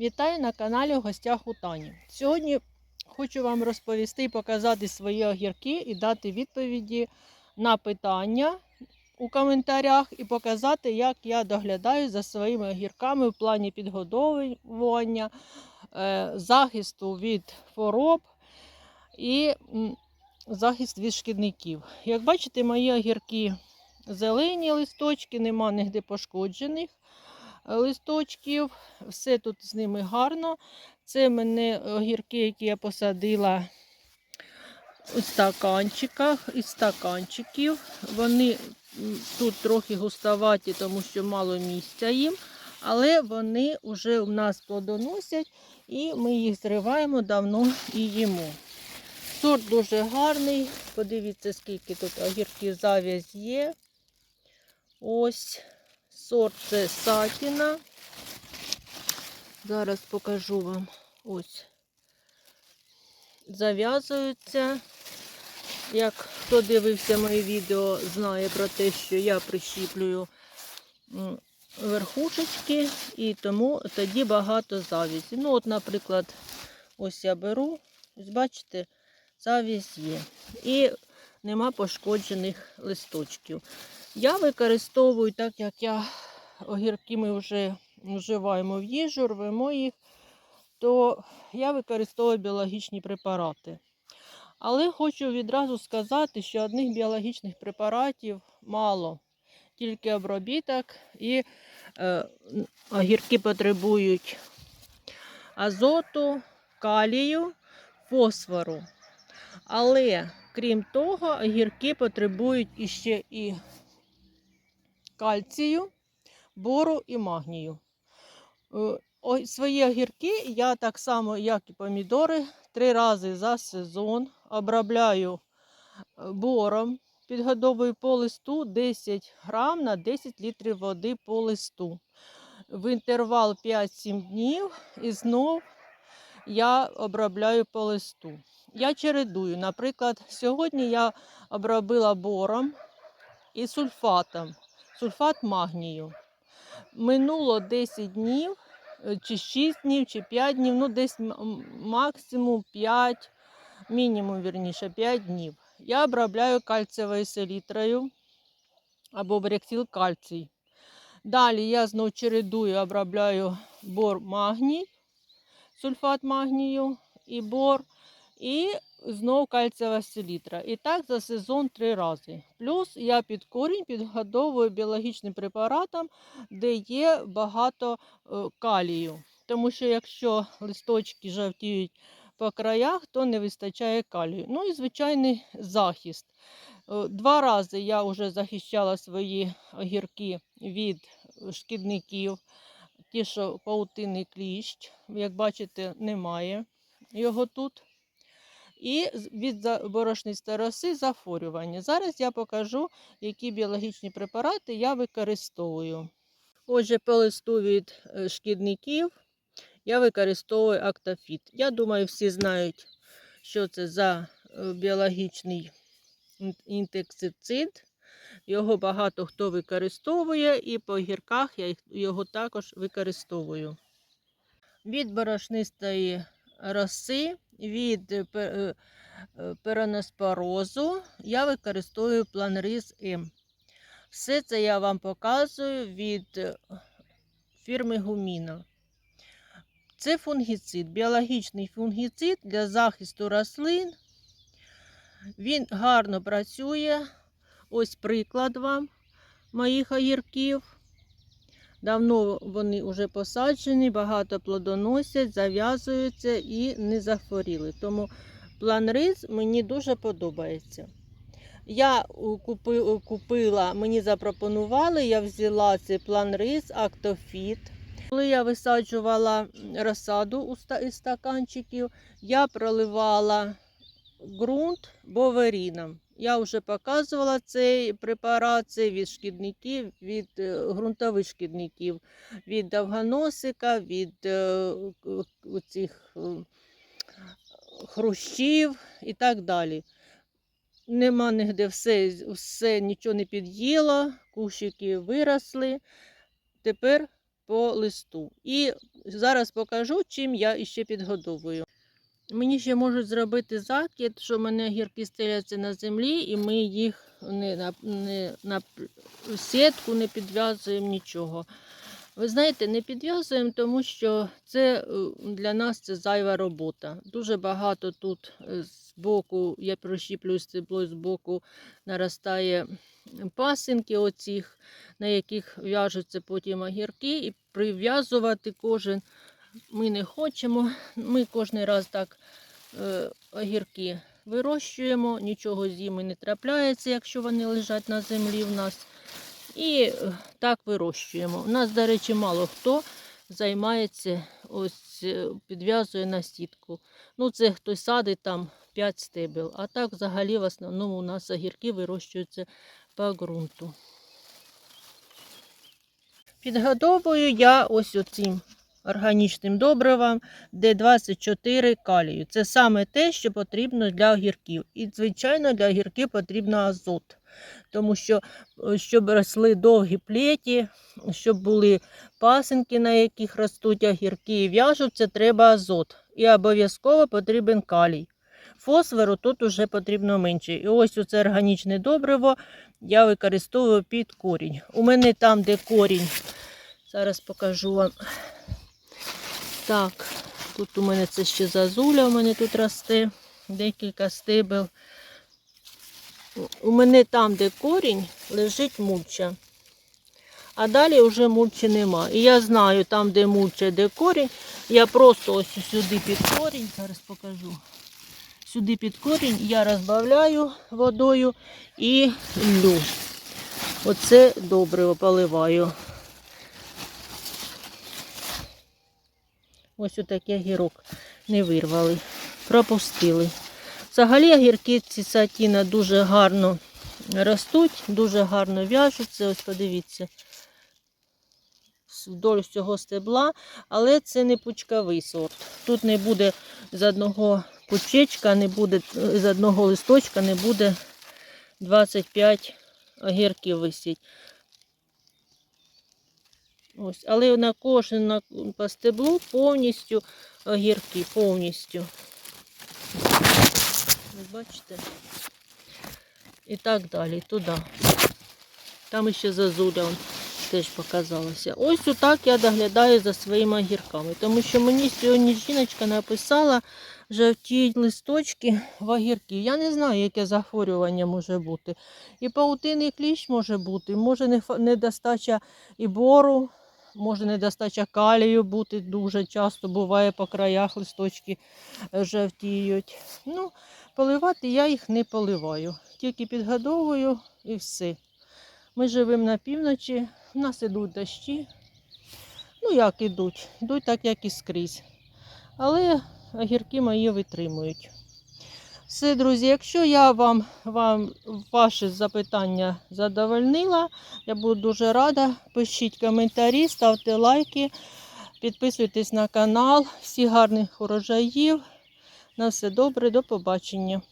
Вітаю на каналі гостях у Тані. Сьогодні хочу вам розповісти і показати свої огірки і дати відповіді на питання у коментарях і показати, як я доглядаю за своїми огірками в плані підгодовування, е, захисту від хвороб і захист від шкідників. Як бачите, мої огірки зелені листочки, нема нігде пошкоджених листочків. Все тут з ними гарно. Це мене огірки, які я посадила у стаканчиках, із стаканчиків. Вони тут трохи густоваті, тому що мало місця їм. Але вони вже у нас плодоносять і ми їх зриваємо давно і їмо. Сорт дуже гарний. Подивіться, скільки тут огірків зав'язь є. Ось сорт це сатіна. Зараз покажу вам. Ось. Зав'язуються. Як хто дивився моє відео, знає про те, що я прищіплюю верхушечки, і тому тоді багато завязі. Ну, от, наприклад, ось я беру, ось бачите, завязь є. І нема пошкоджених листочків. Я використовую, так як я огірки ми вже вживаємо в їжу, рвемо їх, то я використовую біологічні препарати. Але хочу відразу сказати, що одних біологічних препаратів мало, тільки обробіток і е, огірки потребують азоту, калію, фосфору. Але крім того, огірки потребують іще і кальцію, бору і магнію. Е, Свої огірки я так само, як і помідори, три рази за сезон обробляю е, бором, підгодовую по листу 10 грам на 10 літрів води по листу. В інтервал 5-7 днів і знов я обробляю по листу. Я чередую. Наприклад, сьогодні я обробила бором і сульфатом сульфат магнію. Минуло 10 днів, е, чи 6 днів, чи 5 днів, ну десь максимум 5, мінімум вірніше 5 днів. Я обробляю кальцієвою селітрою або брексіл кальцій. Далі я знову чередую, обробляю бор магній, сульфат магнію і бор. І знову кальцієва селітра. І так за сезон три рази. Плюс я під корінь підгодовую біологічним препаратом, де є багато е, калію. Тому що якщо листочки жовтіють по краях, то не вистачає калію. Ну і звичайний захист. Е, Два рази я вже захищала свої огірки від шкідників. Ті, що паутинний кліщ, як бачите, немає його тут і від борошнистої роси захворювання. Зараз я покажу, які біологічні препарати я використовую. Отже, по листу від е, шкідників я використовую актофіт. Я думаю, всі знають, що це за е, біологічний ін- інсектицид. Його багато хто використовує, і по гірках я його також використовую. Від борошнистої роси, від е, е, е, пероноспорозу я використовую планриз М. Все це я вам показую від фірми Гуміно. Це фунгіцид, біологічний фунгіцид для захисту рослин. Він гарно працює. Ось приклад вам моїх огірків. Давно вони вже посаджені, багато плодоносять, зав'язуються і не захворіли. Тому план риз мені дуже подобається. Я купила, мені запропонували, я взяла цей план риз Актофіт. Коли я висаджувала розсаду із стаканчиків, я проливала ґрунт боверіном. Я вже показувала цей препарат це від шкідників, від е, ґрунтових шкідників, від довгоносика, від е, цих хрущів і так далі. Нема нігде все, все нічого не під'їло, кущики виросли. Тепер по листу. І Зараз покажу, чим я іще підгодовую. Мені ще можуть зробити закид, що в мене гірки стеляться на землі, і ми їх не на, не на сітку не підв'язуємо нічого. Ви знаєте, не підв'язуємо, тому що це е, для нас це зайва робота. Дуже багато тут е, з боку, я прощіплюю стебло, з боку наростає пасинки оцих, на яких в'яжуться потім огірки, і прив'язувати кожен ми не хочемо. Ми кожен раз так е, огірки вирощуємо, нічого з не трапляється, якщо вони лежать на землі в нас. І е, так вирощуємо. У нас, до речі, мало хто займається, ось е, підв'язує на сітку. Ну, це хтось садить там 5 стебел. А так взагалі в основному у нас огірки вирощуються по ґрунту. Підгодовую я ось оцим органічним добривом Д24 калію. Це саме те, що потрібно для огірків. І, звичайно, для огірків потрібно азот. Тому що, е, щоб росли довгі плеті, щоб були пасинки, на яких ростуть огірки і в'яжуться, треба азот. І обов'язково потрібен калій. Фосфору тут уже потрібно менше. І ось оце органічне добриво я використовую під корінь. У мене там, де корінь, зараз покажу вам. Так, тут у мене це ще зазуля, у мене тут росте декілька стебел. У мене там, де корінь, лежить мульча. А далі вже мульчі нема. І я знаю, там, де мульча, де корінь, я просто ось сюди під корінь, зараз покажу. Сюди під корінь я розбавляю водою і лю. Оце добре поливаю. Ось отакий огірок не вирвали, пропустили. Взагалі огірки ці сатіна дуже гарно ростуть, дуже гарно в'яжуться. Ось подивіться, вдоль всього стебла, але це не пучковий сорт. Тут не буде з одного пучечка, не буде з одного листочка не буде 25 огірків висіть. Ось, але на кожен на, по стеблу повністю огірки, повністю. Ви бачите? І так далі, туди. Там ще зазуля теж показалася. Ось отак я доглядаю за своїми огірками. Тому що мені сьогодні жіночка написала жовті листочки в огірки. Я не знаю, яке захворювання може бути. І паутинний кліщ може бути, може недостача і бору, може недостача калію бути дуже часто. Буває по краях листочки е, жовтіють. Ну, Поливати я їх не поливаю, тільки підгодовую і все. Ми живемо на півночі, в нас ідуть дощі. Ну, як ідуть? Йдуть так, як і скрізь. Але огірки мої витримують. Все, друзі, якщо я вам, вам ваші запитання задовольнила, я буду дуже рада. Пишіть коментарі, ставте лайки, підписуйтесь на канал. Всі гарних урожаїв. На все добре, до побачення.